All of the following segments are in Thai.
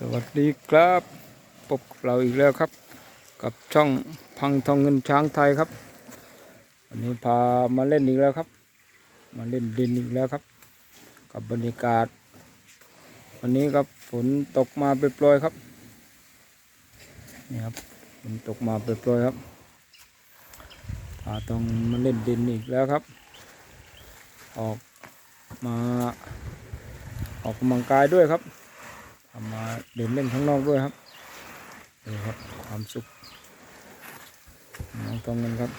สวัสดีครับพบกับเราอีกแล้วครับ กับช่องพังทองเงินช้างไทยครับวันนี้พามาเล่นอีกแล้วครับ มาเล่นดินอีกแล้วครับ กับบรรยากาศ วันนี้ครับฝนตกมาเปรยๆครับนี่ครับฝนตกมาเปรยๆครับพาต้องมาเล่นดินอีกแล้วครับ ออกมาออกกำลังกายด้วยครับ ทำมาเดินเล่นข้างนอกด้วยครับนี่ครับความสุขน้องตองเงินครับ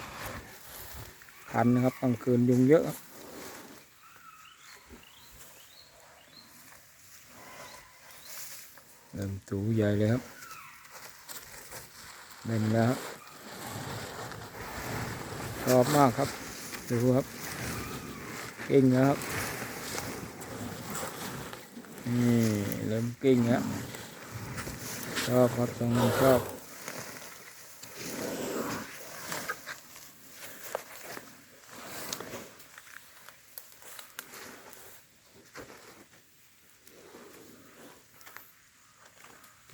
คันนะครับกลางคืนยุงเยอะครับเริ่มตูใหญ่เลยครับเล่นแล้วครับชอบมากครับดูครับเก่งนะครับ นี่เริ่มเก่งแล้วชอบครับตรงนี้ชอบ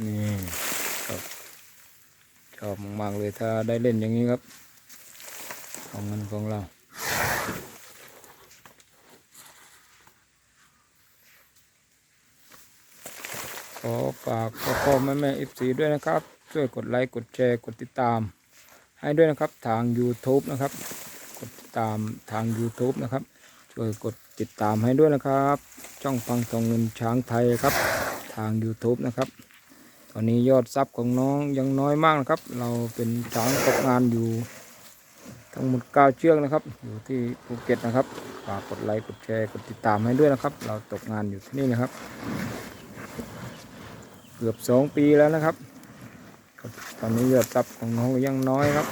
นี่ครับชอบมากๆเลยถ้าได้เล่นอย่างนี้ครับ ของเงินของเรา ขอฝากพ่อแม่แม่เอฟซีด้วยนะครับ ช่วยกดไลค์กดแชร์กดติดตาม ให้ด้วยนะครับทาง YouTube นะครับ กดติดตามทาง YouTube นะครับ ช่วยกดติดตามให้ด้วยนะครับ ช่องฟังทองเงินช้างไทยครับ ทาง YouTube นะครับ ตอนนี้ยอดซับของน้องยังน้อยมากนะครับ เราเป็นช้างตกงานอยู่ทั้งหมด9เชือกนะครับ อยู่ที่ภูเก็ตนะครับฝากกดไลค์กดแชร์กดติดตามให้ด้วยนะครับ เราตกงานอยู่ที่นี่นะครับ เกือบสองปีแล้วนะครับ ตอนนี้ยอดซับของน้องยังน้อยครับ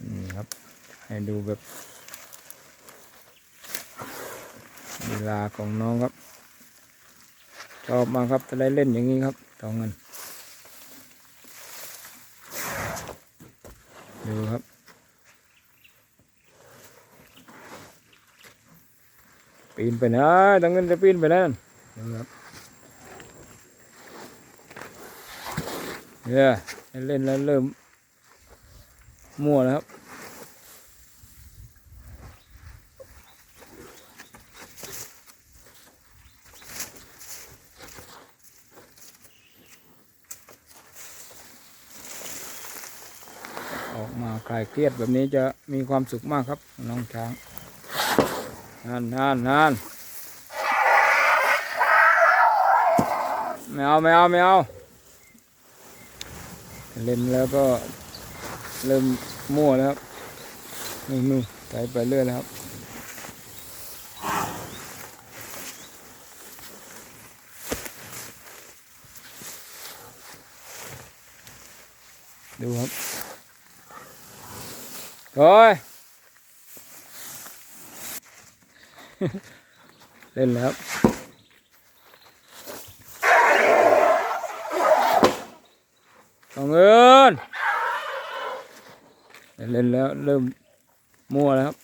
นี่ครับ ให้ดูแบบเวลาของน้องครับชอบมากครับจะได้เล่นอย่างนี้ครับตองเงินดูครับปีนไปไหนตองเงินจะปีนไปนั่นดูครับ เนี่ยเล่นแล้วเริ่มมั่วแล้วครับออกมาคลายเครียดแบบนี้จะมีความสุขมากครับ น้องช้างนานนานนานไม่เอาไม่เอาไม่เอา เล่นแล้วก็เริ่มมั่วแล้วครับนู่นนู่นใส่ไปเรื่อยแล้วครับดูครับโอ้ยเล่นแล้ว ครับเอาเงินเล่นแล้วเริ่มมั่วแล้วครับ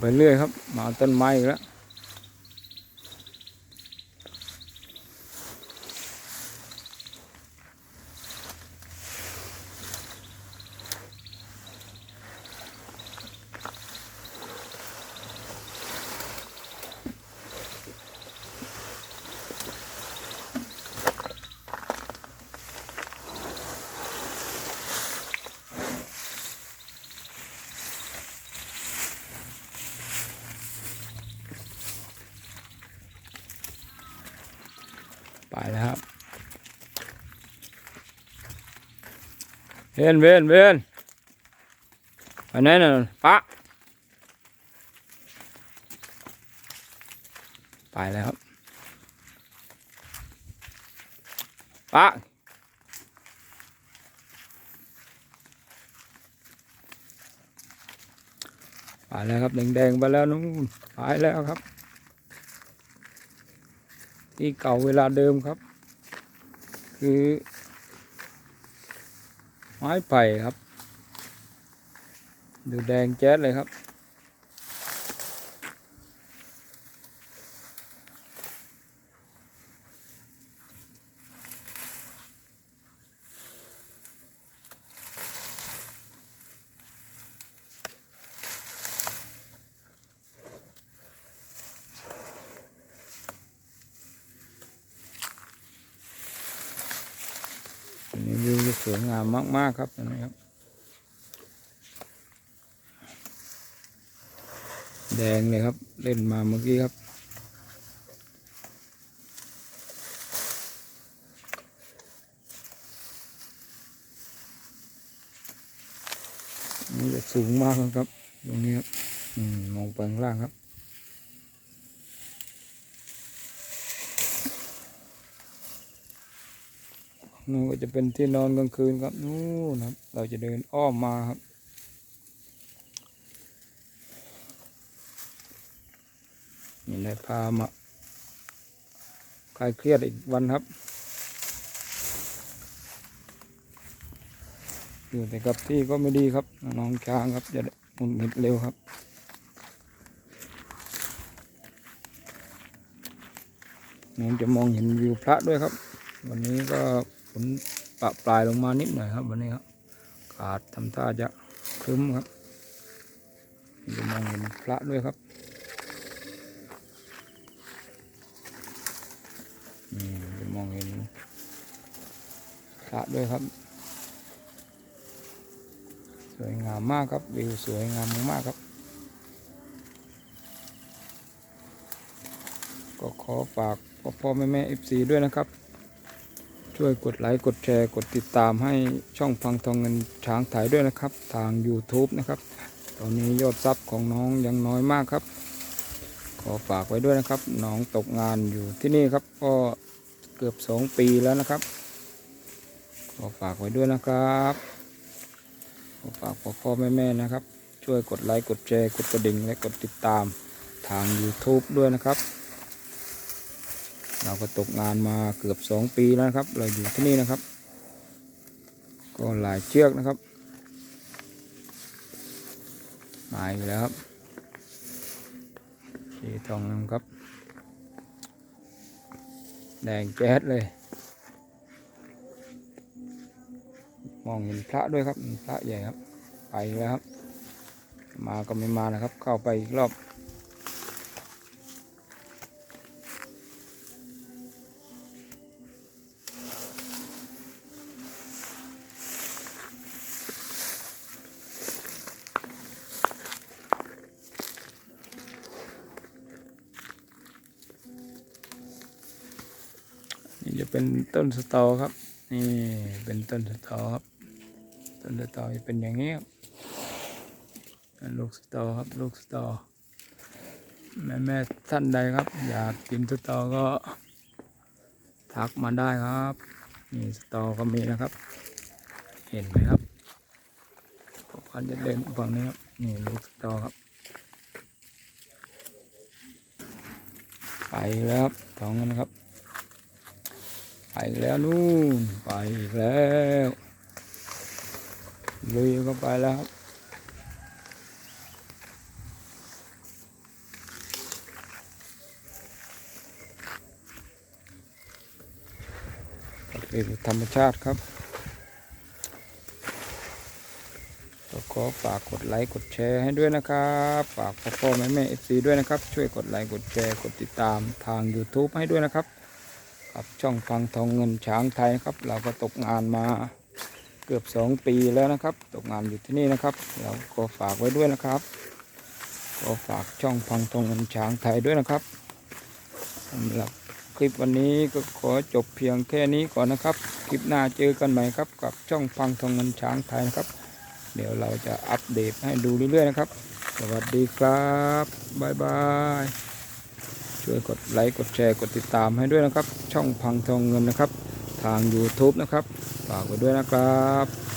ไปเรื่อยครับ มาต้นไม้อีกแล้ว ไปแล้วครับเวนเวนเวนไปไหนน่ะปะไปแล้วครับปะไปแล้วครับแดงๆไปแล้วนู้นไปแล้วครับ ที่เก่าเวลาเดิมครับ คือ ไม้ไผ่ครับ ดูแดงแจ๊ดเลยครับ อันนี้ วิวสวยงามมากๆครับนนี้ครับ แดงเลยครับ เล่นมาเมื่อกี้ครับ นี่จะสูงมากครับ ตรงนี้ครับอืมมองไปข้างล่างครับ นู่นก็จะเป็นที่นอนกลางคืนครับนู่นครับ เราจะเดินอ้อมมาครับ นี่ได้พามาคลายเครียดอีกวันครับ อยู่แต่กับที่ก็ไม่ดีครับ น้องช้างครับจะหงุดหงิดเร็วครับน้องจะมองเห็นวิวพระด้วยครับ วันนี้ก็ ฝนปะปลายลงมานิดหน่อยครับวันนี้ครับขาดทำท่าจะครึ้มครับจะมองเห็นพระด้วยครับนี่จะมองเห็นพระด้วยครับ สวยงามมากครับวิวสวยงามมากครับ ก็ขอฝากพ่อพ่อแม่แม่เอฟซีด้วยนะครับ ช่วยกดไลค์กดแชร์ กดติดตามให้ช่องฟังทองเงินช้างถ่ายด้วยนะครับ ทาง YouTube นะครับ ตอนนี้ยอดซับของน้องยังน้อยมากครับ ขอฝากไว้ด้วยนะครับ น้องตกงานอยู่ที่นี่ครับ ก็เกือบสองปีแล้วนะครับ ขอฝากไว้ด้วยนะครับขอฝากพ่อพ่อแม่แม่นะครับ ช่วยกดไลค์กดแชร์ กดกระดิ่งและกดติดตามทาง YouTube ด้วยนะครับ เราก็ตกงานมาเกือบสองปีแล้วครับ เราอยู่ที่นี่นะครับ ก็หลายเชือกนะครับมาอีกแล้วครับสีทองนะครับ แดงแจ๊ดเลย มองเห็นพระด้วยครับพระใหญ่ครับ ไปแล้วครับ มาก็ไม่มานะครับ เข้าไปอีกรอบ จะเป็นต้นสตอครับ นี่เป็นต้นสตอครับ ต้นสตอจะเป็นอย่างนี้ครับลูกสตอครับลูกสตอแม่แม่ท่านใดครับ อยากกินสตอก็ทักมาได้ครับนี่สตอก็มีนะครับ เห็นไหมครับพวกพันจะเดินฝั่งนี้ครับนี่ลูกสตอครับไปแล้วครับสองกันนะครับ ไปแล้วนู่นไปแล้วลุยก็ไปแล้วครับเป็นธรรมชาติครับก็ขอฝากกดไลค์กดแชร์ให้ด้วยนะครับ ฝากพ่อพ่อแม่แม่เอฟซีด้วยนะครับ ช่วยกดไลค์กดแชร์กดติดตามทาง YouTube ให้ด้วยนะครับ กับช่องฟังทองเงินช้างไทยครับ เราก็ตกงานมาเกือบสองปีแล้วนะครับ ตกงานอยู่ที่นี่นะครับ เราก็ฝากไว้ด้วยนะครับก็ฝากช่องฟังทองเงินช้างไทยด้วยนะครับสำหรับคลิปวันนี้ก็ขอจบเพียงแค่นี้ก่อนนะครับ คลิปหน้าเจอกันใหม่ครับ กับช่องฟังทองเงินช้างไทยนะครับ เดี๋ยวเราจะอัปเดตให้ดูเรื่อยๆนะครับ สวัสดีครับ บ๊ายบาย ช่วยกดไลค์กดแชร์กดติดตามให้ด้วยนะครับ ช่องพังทองเงินนะครับ ทาง YouTube นะครับฝากไว้ด้วยนะครับ